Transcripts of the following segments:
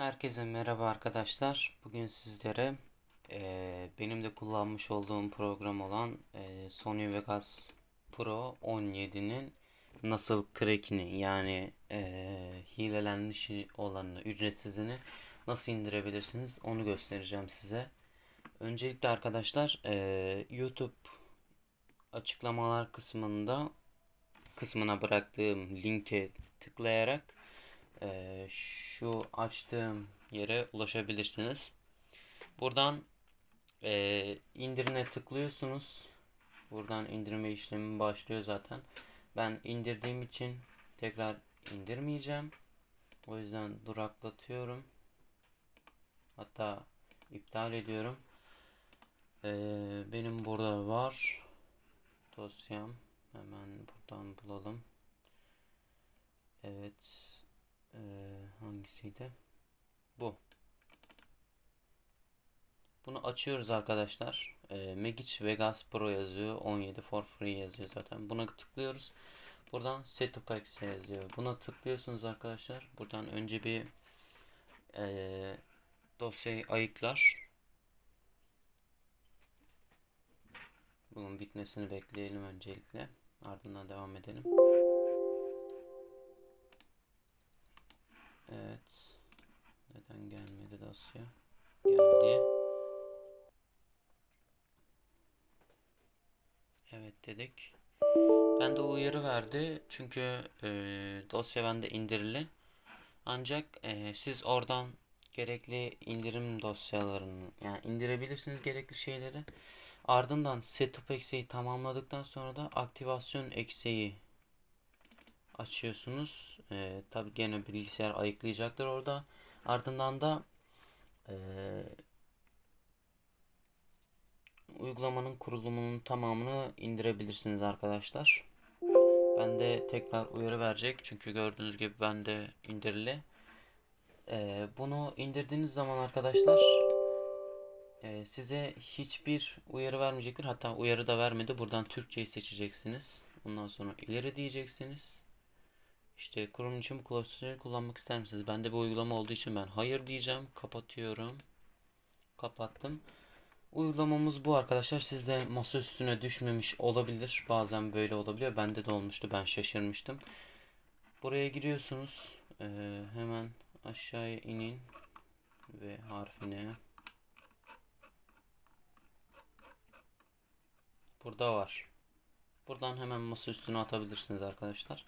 Herkese merhaba arkadaşlar. Bugün sizlere eee, benim de kullanmış olduğum program olan eee, Sony Vegas Pro 17'nin nasıl crack'ini yani eee, hilelenmiş olanını, ücretsizini nasıl indirebilirsiniz onu göstereceğim size. Öncelikle arkadaşlar eee, YouTube açıklamalar kısmında kısmına bıraktığım linke tıklayarak eee, şu açtığım yere ulaşabilirsiniz. Buradan eee indirine tıklıyorsunuz. Buradan indirme işlemi başlıyor zaten. Ben indirdiğim için tekrar indirmeyeceğim. O yüzden duraklatıyorum. Hatta iptal ediyorum. Eee, benim burada var dosyam. Hemen buradan bulalım. Evet. Ee, hangisiydi? Bu. Bunu açıyoruz arkadaşlar. Ee, Magic Vegas Pro yazıyor. 17 for free yazıyor zaten. Buna tıklıyoruz. Buradan Setup Packs yazıyor. Buna tıklıyorsunuz arkadaşlar. Buradan önce bir ee, dosyayı ayıklar. Bunun bitmesini bekleyelim öncelikle. Ardından devam edelim. Dosya? Geldi. Evet dedik. Ben de uyarı verdi. Çünkü e, dosya bende indirili. Ancak e, siz oradan gerekli indirim dosyalarını yani indirebilirsiniz gerekli şeyleri. Ardından setup eksiği tamamladıktan sonra da aktivasyon eksiği açıyorsunuz. Ee, tabii gene bilgisayar ayıklayacaktır orada. Ardından da ee, uygulamanın kurulumunun tamamını indirebilirsiniz arkadaşlar. Ben de tekrar uyarı verecek. Çünkü gördüğünüz gibi bende indirili. Ee, bunu indirdiğiniz zaman arkadaşlar ee, size hiçbir uyarı vermeyecektir. Hatta uyarı da vermedi. Buradan Türkçeyi seçeceksiniz. Ondan sonra ileri diyeceksiniz. İşte kurum için bu klasörü kullanmak ister misiniz? Bende bir uygulama olduğu için ben hayır diyeceğim. Kapatıyorum. Kapattım. Uygulamamız bu arkadaşlar. Sizde masa üstüne düşmemiş olabilir. Bazen böyle olabiliyor. Bende de olmuştu. Ben şaşırmıştım. Buraya giriyorsunuz. Ee, hemen aşağıya inin. Ve harfine. Burada var. Buradan hemen masa üstüne atabilirsiniz arkadaşlar.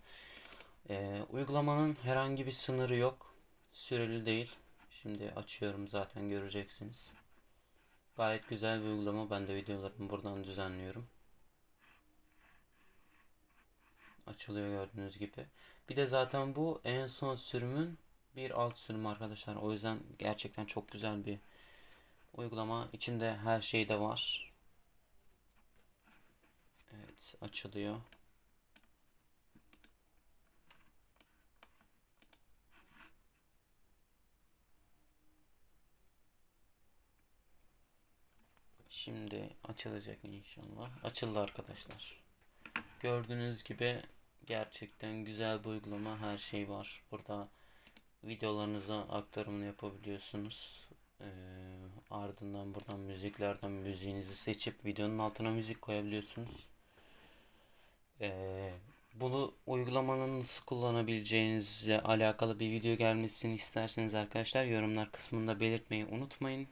Ee, uygulamanın herhangi bir sınırı yok. Süreli değil. Şimdi açıyorum zaten göreceksiniz. Gayet güzel bir uygulama. Ben de videolarımı buradan düzenliyorum. Açılıyor gördüğünüz gibi. Bir de zaten bu en son sürümün bir alt sürümü arkadaşlar. O yüzden gerçekten çok güzel bir uygulama. İçinde her şey de var. Evet açılıyor. Şimdi açılacak inşallah. Açıldı arkadaşlar. Gördüğünüz gibi gerçekten güzel bir uygulama. Her şey var. Burada videolarınıza aktarımını yapabiliyorsunuz. Ee, ardından buradan müziklerden müziğinizi seçip videonun altına müzik koyabiliyorsunuz. Ee, bunu uygulamanın nasıl kullanabileceğinizle alakalı bir video gelmesini isterseniz arkadaşlar yorumlar kısmında belirtmeyi unutmayın.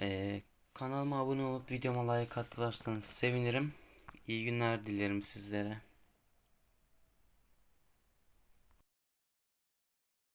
Ee, kanalıma abone olup videoma like atarsanız sevinirim. İyi günler dilerim sizlere.